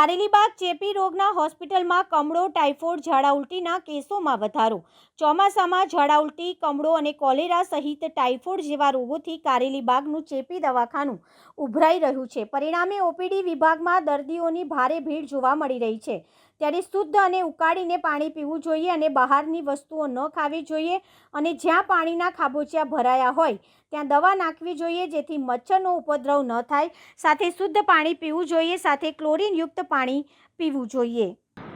કારેલીબાગ ચેપી રોગના હોસ્પિટલમાં કમળો, ટાઇફોઇડ, ઝાડા ઉલટીના કેસોમાં વધારો. ચોમાસામાં ઝાડા ઉલટી, કમળો અને કોલેરા સહિત ટાઇફોઇડ જેવા રોગોથી કારેલીબાગનું ચેપી દવાખાનું ઉભરાઈ રહ્યું છે. પરિણામે ઓપીડી વિભાગમાં દર્દીઓની ભારે ભીડ જોવા મળી રહી છે. ત્યારે શુદ્ધ અને ઉકાળીને પાણી પીવું જોઈએ અને બહારની વસ્તુઓ ન ખાવી જોઈએ અને જ્યાં પાણીના ખાબોચિયા ભરાયા હોય, ત્યાં દવા નાખવી જોઈએ જેથી મચ્છરનો ઉપદ્રવ ન થાય. સાથે શુદ્ધ પાણી પીવું જોઈએ, સાથે ક્લોરીનયુક્ત પાણી પીવું જોઈએ.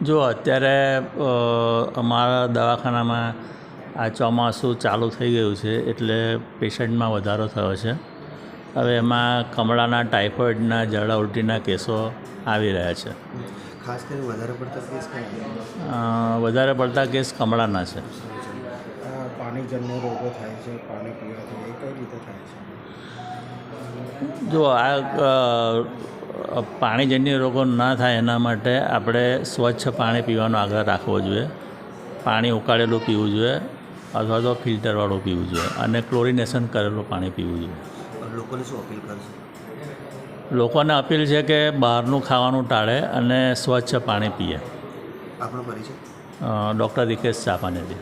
જો અત્યારે અમારા દવાખાનામાં આ ચોમાસું ચાલુ થઈ ગયું છે એટલે પેશન્ટમાં વધારો થયો છે. હવે એમાં કમળાના ટાઇફોઇડના ઝાડા ઉલટીના કેસો આવી રહ્યા છે. ખાસ કરીને વધારે પડતા કેસ કયા વધારે પડતા કેસ કમળાના છે. પાણીજન્ય રોગો થાય છે પાણી પીવાથી એ કઈ રીતે થાય છે? જો આ પાણીજન્ય રોગો ના થાય એના માટે આપણે સ્વચ્છ પાણી પીવાનો આગ્રહ રાખવો જોઈએ. પાણી ઉકાળેલું પીવું જોઈએ અથવા તો ફિલ્ટરવાળું પીવું જોઈએ અને ક્લોરિનેશન કરેલું પાણી પીવું જોઈએ. લોકોને શું અપીલ કરશે? લોકોને અપીલ છે કે બહારનું ખાવાનું ટાળે અને સ્વચ્છ પાણી પીએ. આપણો પરિચય? ડૉક્ટર રિકેશ ચાપાનેરી.